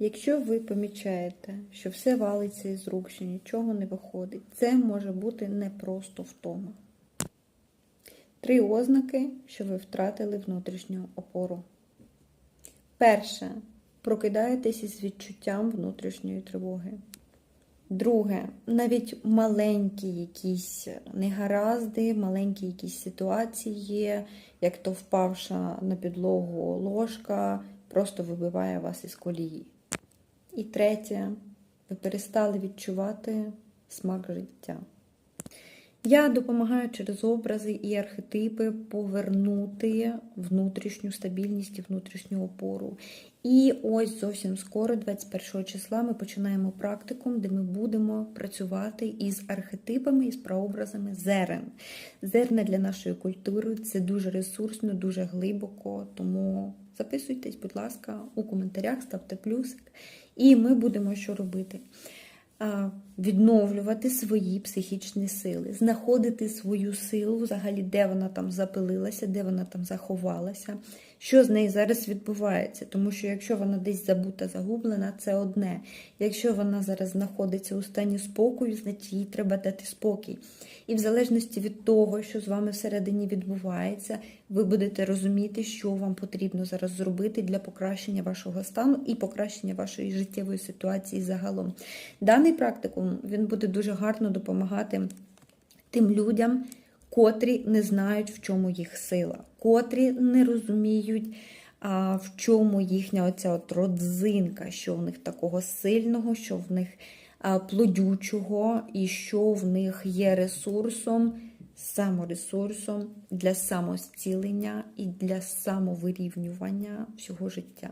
Якщо ви помічаєте, що все валиться із рук, що нічого не виходить, це може бути не просто втома. Три ознаки, що ви втратили внутрішню опору. Перше. Прокидаєтесь із відчуттям внутрішньої тривоги. Друге, навіть маленькі якісь негаразди, маленькі якісь ситуації, як то впавша на підлогу ложка, просто вибиває вас із колії. І третє, ви перестали відчувати смак життя. Я допомагаю через образи і архетипи повернути внутрішню стабільність і внутрішню опору. І ось зовсім скоро, 21 числа, ми починаємо практикум, де ми будемо працювати із архетипами, із прообразами зерен. Зерна для нашої культури це дуже ресурсно, дуже глибоко. Тому записуйтесь, будь ласка, у коментарях, ставте плюсик, і ми будемо що робити відновлювати свої психічні сили, знаходити свою силу, взагалі, де вона там запилилася, де вона там заховалася, що з нею зараз відбувається. Тому що якщо вона десь забута, загублена, це одне. Якщо вона зараз знаходиться у стані спокою, значить їй треба дати спокій. І в залежності від того, що з вами всередині відбувається, ви будете розуміти, що вам потрібно зараз зробити для покращення вашого стану і покращення вашої життєвої ситуації загалом. Даний практикум він буде дуже гарно допомагати тим людям, котрі не знають, в чому їх сила, котрі не розуміють. А в чому їхня оця от родзинка, що в них такого сильного, що в них плодючого, і що в них є ресурсом, саморесурсом для самозцілення і для самовирівнювання всього життя.